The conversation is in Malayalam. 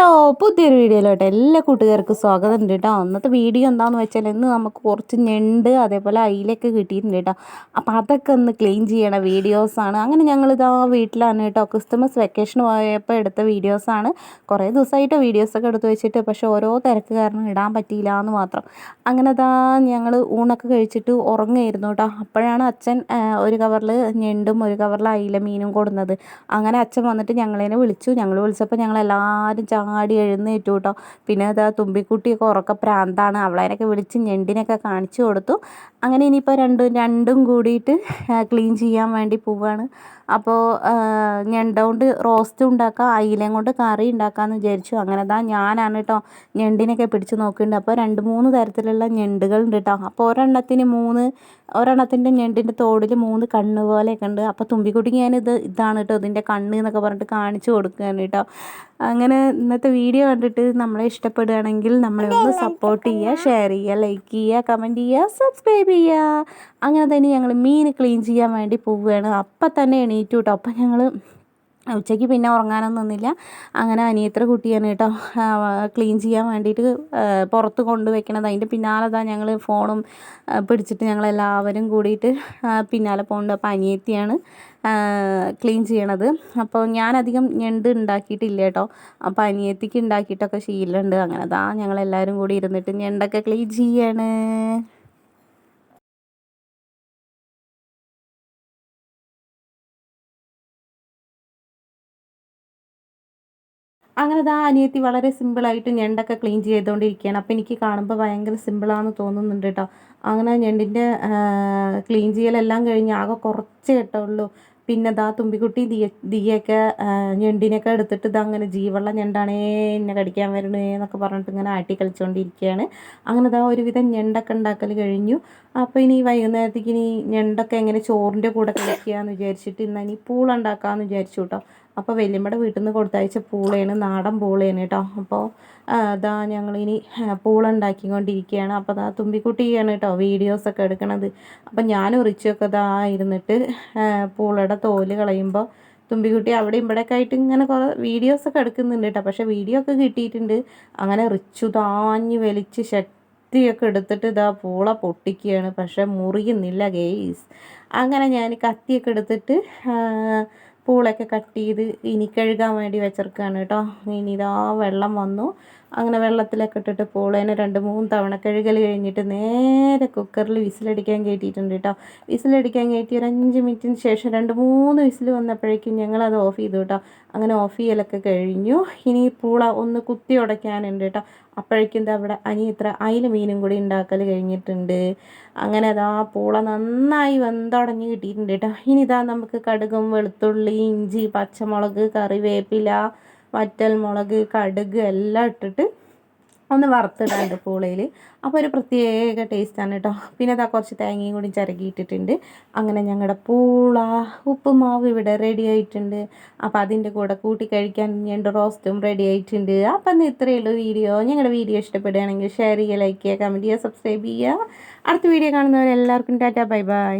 ഹലോ പുതിയൊരു വീഡിയോയിലോട്ട് എല്ലാ കൂട്ടുകാർക്കും സ്വാഗതം ഉണ്ട് കേട്ടോ. അന്നത്തെ വീഡിയോ എന്താണെന്ന് വെച്ചാൽ ഇന്ന് നമുക്ക് കുറച്ച് ഞണ്ട് അതേപോലെ അയിലൊക്കെ കിട്ടിയിട്ടുണ്ട് കേട്ടോ. അപ്പോൾ അതൊക്കെ ഒന്ന് ക്ലീൻ ചെയ്യണ വീഡിയോസാണ് അങ്ങനെ ഞങ്ങളിതാ വീട്ടിലാണ് കേട്ടോ. ക്രിസ്മസ് വെക്കേഷൻ പോയപ്പോൾ എടുത്ത വീഡിയോസാണ് കുറേ ദിവസമായിട്ട് വീഡിയോസൊക്കെ എടുത്ത് വെച്ചിട്ട് പക്ഷേ ഓരോ തിരക്ക് കാരണം ഇടാൻ പറ്റിയില്ല എന്ന് മാത്രം. അങ്ങനെ ഇതാ ഞങ്ങൾ ഊണൊക്കെ കഴിച്ചിട്ട് ഉറങ്ങായിരുന്നു കേട്ടോ. അപ്പോഴാണ് അച്ഛൻ ഒരു കവറിൽ ഞണ്ടും ഒരു കവറിൽ അയില മീനും കൊടുന്നത്. അങ്ങനെ അച്ഛൻ വന്നിട്ട് ഞങ്ങളതിനെ വിളിച്ചു. ഞങ്ങൾ വിളിച്ചപ്പോൾ ഞങ്ങളെല്ലാവരും ചാടി എഴുന്നേറ്റു കേട്ടോ. പിന്നെ അത് തുമ്പിക്കുട്ടിയൊക്കെ ഉറക്ക പ്രാന്താണ്. അവളതിനൊക്കെ വിളിച്ച് ഞെണ്ടിനൊക്കെ കാണിച്ചു കൊടുത്തു. അങ്ങനെ ഇനിയിപ്പോൾ രണ്ടും രണ്ടും കൂടിയിട്ട് ക്ലീൻ ചെയ്യാൻ വേണ്ടി പോവുകയാണ് അപ്പോൾ ഞണ്ട കൊണ്ട് റോസ്റ്റ് ഉണ്ടാക്കാം അയിലയും കൊണ്ട് കറി ഉണ്ടാക്കാമെന്ന് വിചാരിച്ചു. അങ്ങനെ ദാ ഞാനാണ് കേട്ടോ ഞണ്ടിനൊക്കെ പിടിച്ച് നോക്കുന്നുണ്ട് അപ്പോൾ രണ്ട് മൂന്ന് തരത്തിലുള്ള ഞണ്ടുകൾ ഉണ്ട് കേട്ടോ. അപ്പോൾ ഒരെണ്ണത്തിന് മൂന്ന് ഒരെണ്ണത്തിന്റെ ഞണ്ടിന്റെ തോടിൽ മൂന്ന് കണ്ണ് പോലെയൊക്കെ ഉണ്ട്. അപ്പോൾ തുമ്പിക്കുട്ടിക്ക് ഞാനിത് ഇതാണ് കേട്ടോ ഇതിന്റെ കണ്ണ് എന്നൊക്കെ പറഞ്ഞിട്ട് കാണിച്ചു കൊടുക്കുകയാണ് കേട്ടോ. അങ്ങനെ ഇന്നത്തെ വീഡിയോ കണ്ടിട്ട് നമ്മളെ ഇഷ്ടപ്പെടുകയാണെങ്കിൽ നമ്മളെ ഒന്ന് സപ്പോർട്ട് ചെയ്യുക ഷെയർ ചെയ്യുക ലൈക്ക് ചെയ്യുക കമന്റ് ചെയ്യുക സബ്സ്ക്രൈബ് ചെയ്യുക. അങ്ങനെ തന്നെ ഞങ്ങൾ മീൻ ക്ലീൻ ചെയ്യാൻ വേണ്ടി പോവുകയാണ്. അപ്പം തന്നെ എണീറ്റു കേട്ടോ അപ്പം ഞങ്ങൾ ഉച്ചയ്ക്ക് പിന്നെ ഉറങ്ങാനൊന്നും നിന്നില്ല. അങ്ങനെ അനിയത്ര കുട്ടിയാണ് കേട്ടോ ക്ലീൻ ചെയ്യാൻ വേണ്ടിയിട്ട് പുറത്ത് കൊണ്ടുവയ്ക്കണത്. അതിന്റെ പിന്നാലെ തന്നെ ഞങ്ങൾ ഫോണും പിടിച്ചിട്ട് ഞങ്ങളെല്ലാവരും കൂടിയിട്ട് പിന്നാലെ പോകുന്നുണ്ട് അപ്പോൾ അനിയത്തിയാണ് ക്ലീൻ ചെയ്യണത്. അപ്പോൾ ഞാനധികം ഞണ്ട് ഉണ്ടാക്കിയിട്ടില്ല കേട്ടോ. അപ്പോൾ അനിയത്തിക്ക് ഉണ്ടാക്കിയിട്ടൊക്കെ ശീലമുണ്ട്. അങ്ങനെ അതാ ഞങ്ങളെല്ലാവരും കൂടി ഇരുന്നിട്ട് ഞണ്ടൊക്കെ ക്ലീൻ ചെയ്യാണ്. അങ്ങനെ ആ അനിയത്തി വളരെ സിമ്പിളായിട്ട് ഞണ്ടൊക്കെ ക്ലീൻ ചെയ്തുകൊണ്ടിരിക്കുകയാണ് അപ്പോൾ എനിക്ക് കാണുമ്പോൾ ഭയങ്കര സിമ്പിളാണെന്ന് തോന്നുന്നുണ്ട് കേട്ടോ അങ്ങനെ ഞണ്ടിന്റെ ക്ലീൻ ചെയ്യലെല്ലാം കഴിഞ്ഞ് ആകെ കുറച്ച് കേട്ടുള്ളൂ പിന്നെ ദാ തുമ്പിക്കുട്ടി ദിയ ദിയൊക്കെ ഞണ്ടിനൊക്കെ എടുത്തിട്ട് ഇതങ്ങനെ ജീവുള്ള ഞണ്ടാണേ എന്നെ കടിക്കാൻ വരണേ എന്നൊക്കെ പറഞ്ഞിട്ട് ഇങ്ങനെ ആട്ടി കളിച്ചുകൊണ്ടിരിക്കുകയാണ് അങ്ങനെ ഇതാ ഒരുവിധം ഞണ്ടൊക്കെ ഉണ്ടാക്കൽ കഴിഞ്ഞു. അപ്പോൾ ഇനി വൈകുന്നേരത്തേക്ക് ഇനി ഞണ്ടൊക്കെ എങ്ങനെ ചോറിന്റെ കൂടെ കഴിക്കുക എന്ന് വിചാരിച്ചിട്ട് ഇന്ന് ഇനി പൂളുണ്ടാക്കാമെന്ന് വിചാരിച്ചു കേട്ടോ അപ്പോൾ വല്യമ്മയുടെ വീട്ടിൽ നിന്ന് കൊടുത്തയച്ച പൂളയാണ് നാടൻ പൂളയാണ് കേട്ടോ അപ്പോൾ അതാ ഞങ്ങളിനി പൂളുണ്ടാക്കിക്കൊണ്ടിരിക്കുകയാണ് അപ്പോൾ അതാ തുമ്പിക്കുട്ടിയാണ് കേട്ടോ വീഡിയോസൊക്കെ എടുക്കണത്. അപ്പോൾ ഞാനും റിച്ചൊക്കെ ഇതാ ഇരുന്നിട്ട് പൂളയുടെ തോൽ കളയുമ്പോൾ തുമ്പിക്കുട്ടി അവിടെ ഇവിടെയൊക്കെ ആയിട്ട് ഇങ്ങനെ കുറേ വീഡിയോസൊക്കെ എടുക്കുന്നുണ്ട് കേട്ടോ പക്ഷേ വീഡിയോ ഒക്കെ കിട്ടിയിട്ടുണ്ട്. അങ്ങനെ റിച്ചു താഞ്ഞ് വലിച്ച് ശക്തിയൊക്കെ എടുത്തിട്ട് ഇതാ പൂള പൊട്ടിക്കുകയാണ്. പക്ഷേ മുറിയുന്നില്ല ഗെയ്സ്. അങ്ങനെ ഞാൻ കത്തിയൊക്കെ എടുത്തിട്ട് പൂളൊക്കെ കട്ട് ചെയ്ത് ഇനി കഴുകാൻ വേണ്ടി വെച്ചിരിക്കുകയാണ് കേട്ടോ. ഇനി ഇതാ വെള്ളം വന്നു. അങ്ങനെ വെള്ളത്തിലൊക്കെ ഇട്ടിട്ട് പൂളേനെ രണ്ട് മൂന്ന് തവണ കഴുകൽ കഴിഞ്ഞിട്ട് നേരെ കുക്കറിൽ വിസിലടിക്കാൻ കയറ്റിയിട്ടുണ്ട് കേട്ടോ. വിസിലടിക്കാൻ കയറ്റി ഒരു അഞ്ച് മിനിറ്റിന് ശേഷം രണ്ട് മൂന്ന് വിസിൽ വന്നപ്പോഴേക്കും ഞങ്ങളത് ഓഫ് ചെയ്തു കേട്ടോ. അങ്ങനെ ഓഫ് ചെയ്യലൊക്കെ കഴിഞ്ഞു. ഇനി പൂള ഒന്ന് കുത്തി ഉടയ്ക്കാനുണ്ട് കേട്ടോ. അപ്പോഴേക്കും എന്താ അവിടെ അനിയത്ര അയില മീനും കൂടി ഉണ്ടാക്കൽ കഴിഞ്ഞിട്ടുണ്ട്. അങ്ങനെ അതാ പൂള നന്നായി വെന്തടഞ്ഞ് കിട്ടിയിട്ടുണ്ട് കേട്ടോ. ഇനി ഇതാ നമുക്ക് കടുകും വെളുത്തുള്ളി ഇഞ്ചി പച്ചമുളക് കറിവേപ്പില വറ്റൽ മുളക് കടുക് എല്ലാം ഇട്ടിട്ട് ഒന്ന് വറുത്തിടാണ്ട് പൂളയിൽ അപ്പോൾ ഒരു പ്രത്യേക ടേസ്റ്റാണ് കേട്ടോ പിന്നെ അതാ കുറച്ച് തേങ്ങയും കൂടി ചിരകിയിട്ടിട്ടുണ്ട് അങ്ങനെ ഞങ്ങളുടെ പൂള ഉപ്പുമാവ് ഇവിടെ റെഡി ആയിട്ടുണ്ട്. അപ്പോൾ അതിന്റെ കൂടെ കൂട്ടി കഴിക്കാൻ ഞങ്ങളുടെ റോസ്റ്റും റെഡി ആയിട്ടുണ്ട്. അപ്പം അന്ന് ഇത്രയേ ഉള്ളൂ വീഡിയോ. ഞങ്ങളുടെ വീഡിയോ ഇഷ്ടപ്പെടുകയാണെങ്കിൽ ഷെയർ ചെയ്യുക ലൈക്ക് ചെയ്യുക കമന്റ് ചെയ്യുക സബ്സ്ക്രൈബ് ചെയ്യുക. അടുത്ത വീഡിയോ കാണുന്നവരെല്ലാവർക്കും ടാറ്റ ബൈ ബൈ